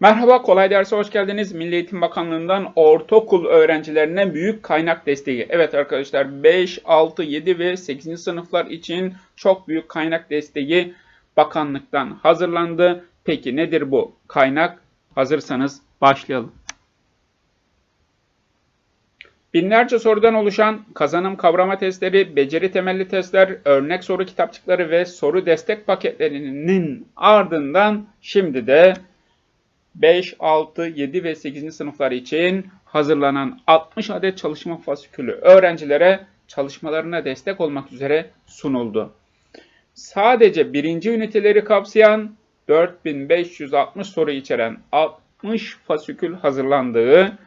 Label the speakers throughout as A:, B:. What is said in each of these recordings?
A: Merhaba, kolay derse hoş geldiniz. Milli Eğitim Bakanlığı'ndan ortaokul öğrencilerine büyük kaynak desteği. Evet arkadaşlar 5, 6, 7 ve 8. sınıflar için çok büyük kaynak desteği bakanlıktan hazırlandı. Peki nedir bu kaynak? Hazırsanız başlayalım. Binlerce sorudan oluşan kazanım kavrama testleri, beceri temelli testler, örnek soru kitapçıkları ve soru destek paketlerinin ardından şimdi de 5, 6, 7 ve 8. sınıflar için hazırlanan 60 adet çalışma fasikülü öğrencilere çalışmalarına destek olmak üzere sunuldu. Sadece birinci üniteleri kapsayan 4560 soru içeren 60 fasikül hazırlandığı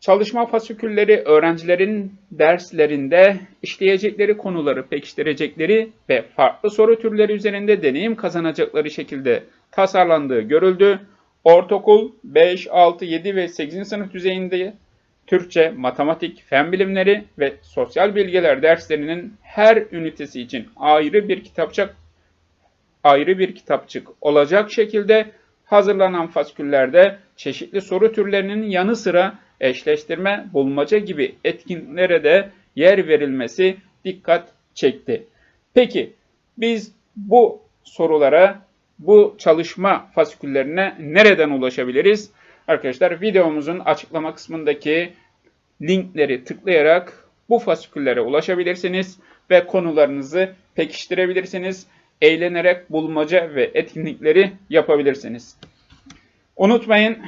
A: Çalışma fasikülleri öğrencilerin derslerinde işleyecekleri konuları pekiştirecekleri ve farklı soru türleri üzerinde deneyim kazanacakları şekilde tasarlandığı görüldü. Ortaokul 5, 6, 7 ve 8. sınıf düzeyinde Türkçe, matematik, fen bilimleri ve sosyal bilgiler derslerinin her ünitesi için ayrı bir kitapçık ayrı bir kitapçık olacak şekilde hazırlanan fasiküllerde çeşitli soru türlerinin yanı sıra eşleştirme, bulmaca gibi etkinlere de yer verilmesi dikkat çekti. Peki biz bu sorulara, bu çalışma fasiküllerine nereden ulaşabiliriz? Arkadaşlar videomuzun açıklama kısmındaki linkleri tıklayarak bu fasiküllere ulaşabilirsiniz ve konularınızı pekiştirebilirsiniz. Eğlenerek bulmaca ve etkinlikleri yapabilirsiniz. Unutmayın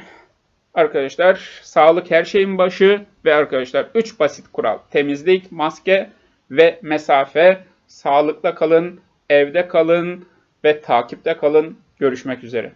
A: Arkadaşlar sağlık her şeyin başı ve arkadaşlar 3 basit kural. Temizlik, maske ve mesafe. Sağlıkla kalın, evde kalın ve takipte kalın. Görüşmek üzere.